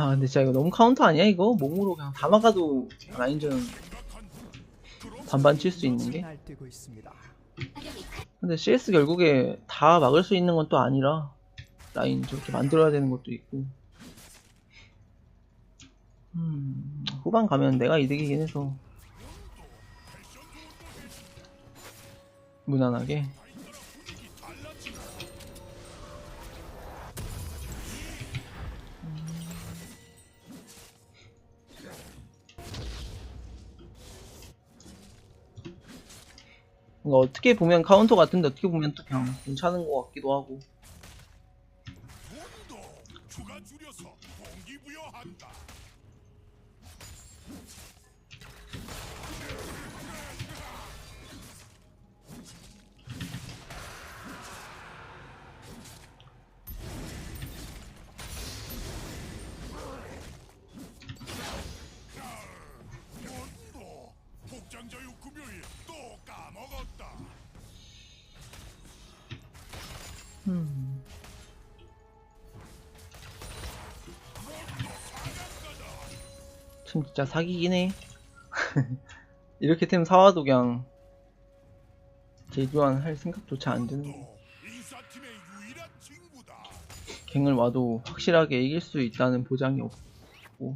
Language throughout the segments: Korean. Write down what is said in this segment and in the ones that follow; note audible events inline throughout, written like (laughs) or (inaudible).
아 근데 진짜 이거 너무 카운터 아니야 이거? 몸으로 그냥 다 막아도 라인전 반반 칠 수 있는 게? 근데 CS 결국에 다 막을 수 있는 건 또 아니라 라인 저렇게 만들어야 되는 것도 있고 음, 후반 가면 내가 이득이긴 해서 무난하게 어떻게 보면 카운터 같은데 어떻게 보면 또 그냥 괜찮은 것 같기도 하고 음. 참 진짜 사기긴 해. (laughs) 이렇게 템 사와도 그냥 제주한 할 생각조차 안 드는. 갱을 와도 확실하게 이길 수 있다는 보장이 없고.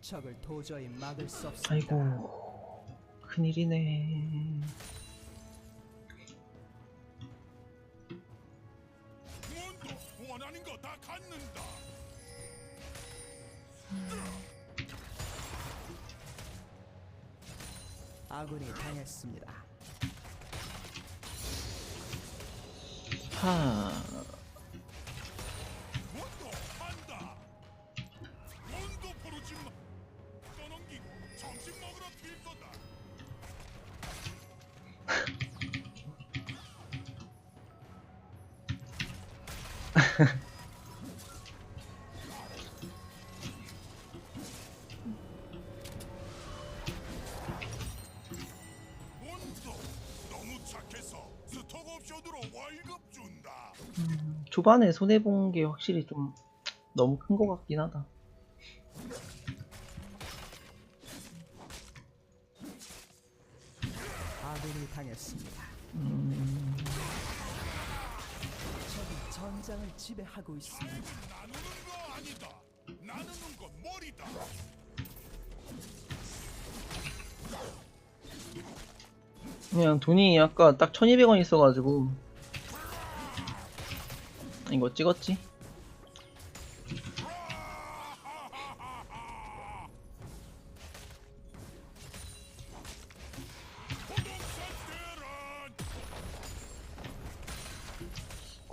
적을 도저히 막을 수 없습니다. 아이고 큰일이네. 원하는 거다 갖는다. 아군이 당했습니다. 하. 뭔도 한다. 뭔도 부르지 마. 떠넘기고 점심 먹으러 튈 거다. 준다. (laughs) 초반에 손해 본 게 확실히 좀 너무 큰 것 같긴 하다. 아군이 당했습니다. 음, 전장을 지배하고 있습니다. 나누는 거 아니다. 나누는 건 머리다. 그냥 돈이 아까 딱 1200원 있어가지고 이거 찍었지?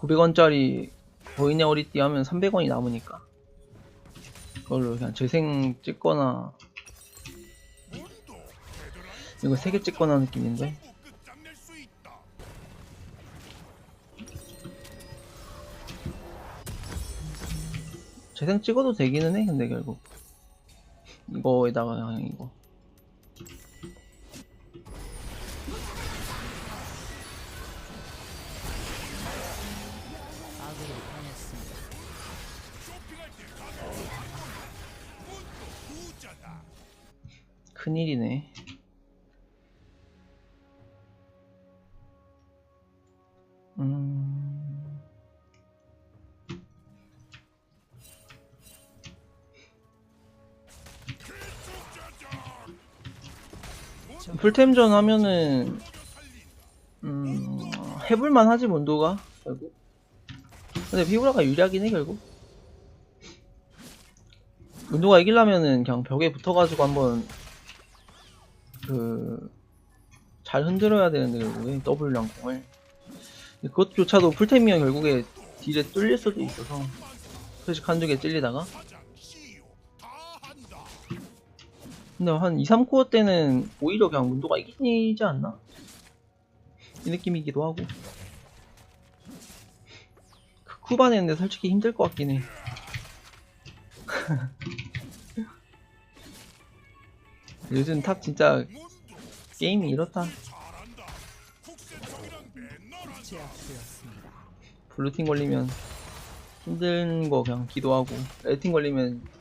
900원짜리 보이네 어리띠 하면 300원이 남으니까. 그걸로 그냥 재생 찍거나. 이거 3개 찍거나 느낌인데. 재생 찍어도 되기는 해 근데 결국. 이거에다가 그냥 이거 큰일이네. 음... 풀템전 하면은. 음... 해볼만 하지 몬도가? 결국? 근데 피구라가 유리하긴 해 결국? 몬도가 이기려면은 그냥 벽에 붙어가지고 한번 그... 잘 흔들어야 되는데 결국에 W랑 공을 근데 그것조차도 풀템이면 결국에 딜에 뚫릴 수도 있어서 표식 한두 개 찔리다가. 근데 한 2, 3코어 때는 오히려 그냥 문도가 이기지 않나? 이 느낌이기도 하고 그 쿠바네 근데 솔직히 힘들 것 같긴 해 (laughs) 요즘 탑 진짜 게임이 이렇다. 블루팀 걸리면 힘든 거 그냥 기도하고 에팅 걸리면